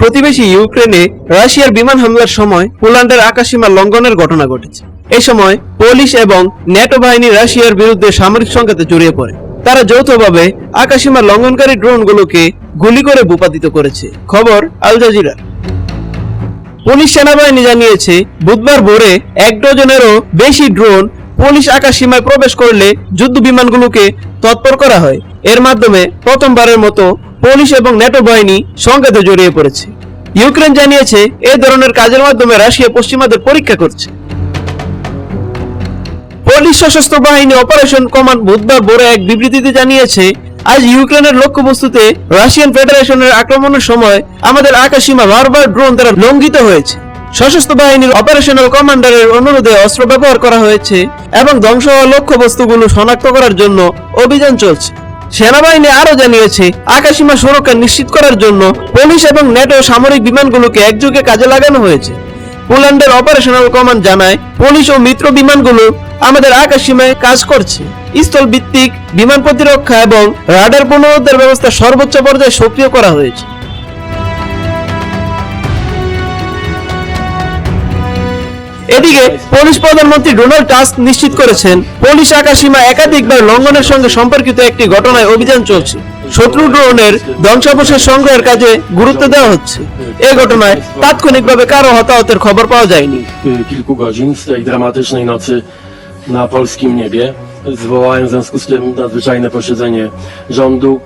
প্রতিবেশী ইউক্রেনে রাশিয়ার বিমান হামলার সময় পোল্যান্ডের আকাশসীমা লঙ্ঘনের ঘটনা ঘটেছে। এই সময় পুলিশ এবং ন্যাটো বাহিনী রাশিয়ার বিরুদ্ধে সামরিক সংঘাতে জড়িয়ে পড়ে। তারা যৌথভাবে আকাশসীমা লঙ্ঘনকারী ড্রোনগুলোকে গুলি করে ভূপাতিত করেছে। খবর আল জাজিরার পুলিশ সেনাবাহিনী জানিয়েছে, বুধবার ভোরে এক ডজনেরও বেশি ড্রোন পুলিশ আকাশ সীমায় প্রবেশ করলে যুদ্ধ বিমানগুলোকে তৎপর করা হয়। এর মাধ্যমে প্রথমবারের মতো পুলিশ এবং ন্যাটো বাহিনী সংঘাতে জড়িয়ে পড়েছে। ইউক্রেন জানিয়েছে এই ধরনের কাজের মাধ্যমে রাশিয়া পশ্চিমাদের পরীক্ষা করছে। পুলিশ সশস্ত্র বাহিনী অপারেশন কমান্ড বুধবার ভোরে এক বিবৃতিতে জানিয়েছে, আজ ইউক্রেনের লক্ষ্যবস্তুতে রাশিয়ান ফেডারেশনের আক্রমণের সময় আমাদের আকাশসীমা বারবার ড্রোন দ্বারা লঙ্ঘিত হয়েছে। সশস্ত্র বাহিনীর অপারেশনাল কমান্ডারের অনুরোধে অস্ত্র ব্যবহার করা হয়েছে এবং ধ্বংস হওয়া লক্ষ্যবস্তুগুলো শনাক্ত করার জন্য অভিযান চলছে। সেনাবাহিনী আরও জানিয়েছে আকাশীমা সুরক্ষা নিশ্চিত করার জন্য পুলিশ এবং নেটো সামরিক বিমানগুলোকে একযোগে কাজে লাগানো হয়েছে। পোল্যান্ডের অপারেশনাল কমান্ড জানায়, পুলিশ ও মিত্র বিমানগুলো আমাদের আকাশ সীমায় কাজ করছে। স্থল ভিত্তিক বিমান প্রতিরক্ষা এবং রাডার পুনরুদ্ধার ব্যবস্থা সর্বোচ্চ পর্যায়ে সক্রিয় করা হয়েছে। এদিকে পুলিশ প্রধানমন্ত্রী ডোনাল্ড টাস্ক নিশ্চিত করেছেন, পুলিশ আকাশসীমা একাধিকবার লঙ্ঘনের সঙ্গে সম্পর্কিত একটি ঘটনায় অভিযান চলছে শত্রু ড্রোনের ধ্বংসাবশেষ সংগ্রহের কাজে গুরুত্ব দেওয়া হচ্ছে এই ঘটনায় তাৎক্ষণিকভাবে কারও হতাহতের খবর পাওয়া যায়নি na polskim niebie. Zwołałem w związku z tym nadzwyczajne posiedzenie rządu.